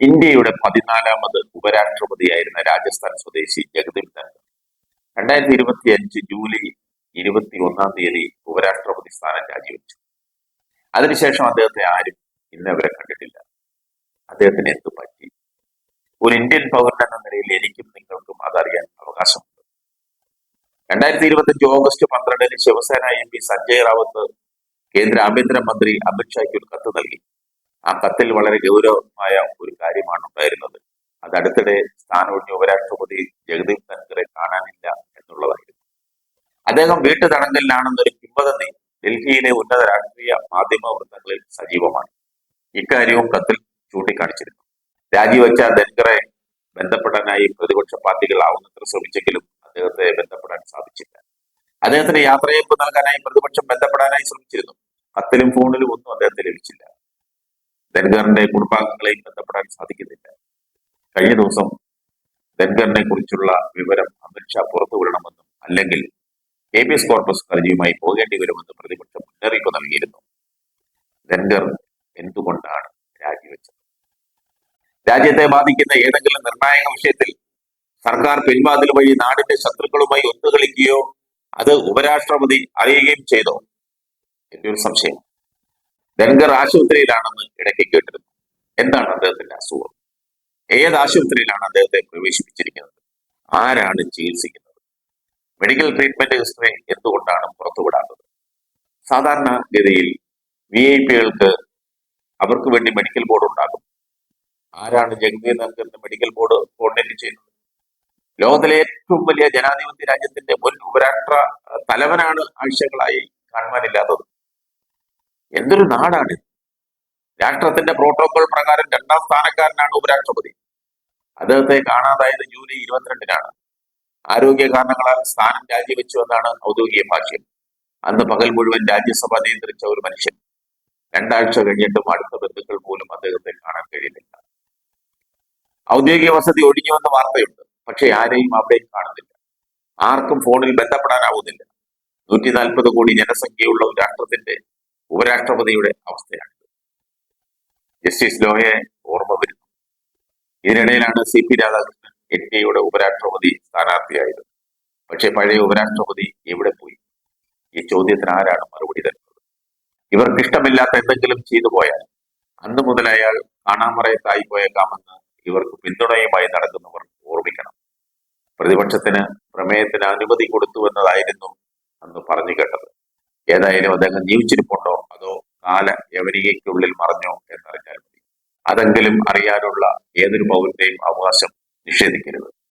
ഇന്ത്യയുടെ പതിനാലാമത് ഉപരാഷ്ട്രപതിയായിരുന്ന രാജസ്ഥാൻ സ്വദേശി ജഗദീപ് ധൻഖർ രണ്ടായിരത്തി ഇരുപത്തി അഞ്ച് ജൂലൈ ഇരുപത്തി ഒന്നാം തീയതി ഉപരാഷ്ട്രപതി സ്ഥാനം രാജിവെച്ചു. അതിനുശേഷം അദ്ദേഹത്തെ ആരും ഇന്നവരെ കണ്ടിട്ടില്ല. അദ്ദേഹത്തിന് എന്ത് പറ്റി? ഒരു ഇന്ത്യൻ പൗരൻ എന്ന നിലയിൽ എനിക്കും നിങ്ങൾക്കും അതറിയാൻ അവകാശമുണ്ട്. രണ്ടായിരത്തി ഇരുപത്തഞ്ച് ഓഗസ്റ്റ് പന്ത്രണ്ടിന് ശിവസേന എം പി സഞ്ജയ് റാവത്ത് കേന്ദ്ര ആഭ്യന്തരമന്ത്രി അമിത്ഷായ്ക്ക് ഒരു കത്ത് നൽകി. ആ കത്തിൽ വളരെ ഗൗരവമായ ഒരു കാര്യമാണ് ഉണ്ടായിരുന്നത് അത് അടുത്തിടെ സ്ഥാനമൊഴിഞ്ഞ ഉപരാഷ്ട്രപതി ജഗദീപ് ധൻഖറെ കാണാനില്ല എന്നുള്ളതായിരുന്നു. അദ്ദേഹം വീട്ടു തടങ്കലിലാണെന്നൊരു കിംവദന്തി ഡൽഹിയിലെ ഉന്നത രാഷ്ട്രീയ മാധ്യമ വൃത്തങ്ങളിൽ സജീവമാണ്. ഇക്കാര്യവും കത്തിൽ ചൂണ്ടിക്കാണിച്ചിരുന്നു. രാജിവെച്ച ധൻഖറെ ബന്ധപ്പെടാനായി പ്രതിപക്ഷ പാർട്ടികൾ ആവുന്നത്ര ശ്രമിച്ചെങ്കിലും അദ്ദേഹത്തെ ബന്ധപ്പെടാൻ സാധിച്ചില്ല. അദ്ദേഹത്തിന് യാത്രയയപ്പ് നൽകാനായി പ്രതിപക്ഷം ബന്ധപ്പെടാനായി ശ്രമിച്ചിരുന്നു. കത്തിലും ഫോണിലും ഒന്നും അദ്ദേഹത്തെ ലഭിച്ചില്ല. ധൻഖറിന്റെ കുടുംബാംഗങ്ങളെയും ബന്ധപ്പെടാൻ സാധിക്കുന്നില്ല. കഴിഞ്ഞ ദിവസം ധൻഖറിനെ കുറിച്ചുള്ള വിവരം അമിത്ഷാ പുറത്തുവിടണമെന്നും അല്ലെങ്കിൽ എ ബി എസ് കോർപ്പസ് ഹർജിയുമായി പോകേണ്ടി വരുമെന്നും പ്രതിപക്ഷം മുന്നറിയിപ്പ് നൽകിയിരുന്നു. ധൻഖർ എന്തുകൊണ്ടാണ് രാജിവെച്ചത്? രാജ്യത്തെ ബാധിക്കുന്ന ഏതെങ്കിലും നിർണായക വിഷയത്തിൽ സർക്കാർ പിൻവാതിൽ വഴി നാടിന്റെ ശത്രുക്കളുമായി ഒത്തുകളിക്കുകയോ അത് ഉപരാഷ്ട്രപതി അറിയുകയും ചെയ്തോ? എന്റെ ഒരു സംശയം. ധൻഖർ ആശുപത്രിയിലാണെന്ന് ഇടയ്ക്ക് കേട്ടിരുന്നു. എന്താണ് അദ്ദേഹത്തിന്റെ അസുഖം? ഏത് ആശുപത്രിയിലാണ് അദ്ദേഹത്തെ പ്രവേശിപ്പിച്ചിരിക്കുന്നത്? ആരാണ് ചികിത്സിക്കുന്നത്? മെഡിക്കൽ ട്രീറ്റ്മെന്റ് ഹിസ്റ്ററി എന്തുകൊണ്ടാണ് പുറത്തുവിടാത്തത്? സാധാരണ ഗതിയിൽ വി ഐ പികൾക്ക് അവർക്ക് വേണ്ടി മെഡിക്കൽ ബോർഡ് ഉണ്ടാകും ആരാണ് ജഗതി നൽകുന്ന മെഡിക്കൽ ബോർഡ് കോർഡിനേറ്റ് ചെയ്യുന്നത്? ലോകത്തിലെ ഏറ്റവും വലിയ ജനാധിപത്യ രാജ്യത്തിന്റെ മുൻ ഉപരാഷ്ട്ര തലവനാണ് ആഴ്ചകളായി കാണുവാനില്ലാത്തത് എന്തൊരു നാടാണ്? രാഷ്ട്രത്തിന്റെ പ്രോട്ടോകോൾ പ്രകാരം രണ്ടാം സ്ഥാനക്കാരനാണ് ഉപരാഷ്ട്രപതി. അദ്ദേഹത്തെ കാണാതായത് ജൂലൈ ഇരുപത്തിരണ്ടിനാണ്. ആരോഗ്യ കാരണങ്ങളാൽ സ്ഥാനം രാജിവെച്ചു എന്നാണ് ഔദ്യോഗിക ഭാഷ്യം. അന്ന് പകൽ മുഴുവൻ രാജ്യസഭ നിയന്ത്രിച്ച ഒരു മനുഷ്യൻ. രണ്ടാഴ്ച കഴിഞ്ഞിട്ടും അടുത്ത ബന്ധുക്കൾ പോലും അദ്ദേഹത്തെ കാണാൻ കഴിയുന്നില്ല. ഔദ്യോഗിക വസതി ഒഴിഞ്ഞുവെന്ന വാർത്തയുണ്ട്. പക്ഷെ ആരെയും അവിടെയും കാണുന്നില്ല. ആർക്കും ഫോണിൽ ബന്ധപ്പെടാനാവുന്നില്ല. നൂറ്റി നാൽപ്പത് കോടി ജനസംഖ്യയുള്ള ഒരു രാഷ്ട്രത്തിന്റെ ഉപരാഷ്ട്രപതിയുടെ അവസ്ഥയാണ്. ജസ്റ്റിസ് ലോഹയെ ഓർമ്മ വരുന്നു. ഇതിനിടയിലാണ് C P Radhakrishnan N D എയുടെ ഉപരാഷ്ട്രപതി സ്ഥാനാർത്ഥിയായത്. പക്ഷേ പഴയ ഉപരാഷ്ട്രപതി എവിടെ പോയി? ഈ ചോദ്യത്തിന് ആരാണ് മറുപടി തരുന്നത്? ഇവർക്ക് ഇഷ്ടമില്ലാത്ത എന്തെങ്കിലും ചെയ്തു പോയാൽ അന്ന് മുതൽ അയാൾ കാണാമറയത്തായി പോയേക്കാമെന്ന് ഇവർക്ക് പിന്തുണയുമായി നടക്കുന്നവർ ഓർമ്മിക്കണം. പ്രതിപക്ഷത്തിന് പ്രമേയത്തിന് അനുമതി കൊടുത്തു എന്നതായിരുന്നു അന്ന് പറഞ്ഞു കേട്ടത്. ഏതായാലും അദ്ദേഹം ജീവിച്ചിരിപ്പുണ്ടോ? അതോ കാല യവനികയ്ക്കുള്ളിൽ മറഞ്ഞോ എന്നറിഞ്ഞാൽ മതി. അതെങ്കിലും അറിയാനുള്ള ഏതൊരു പൗരന്റെയും അവകാശം നിഷേധിക്കരുത്.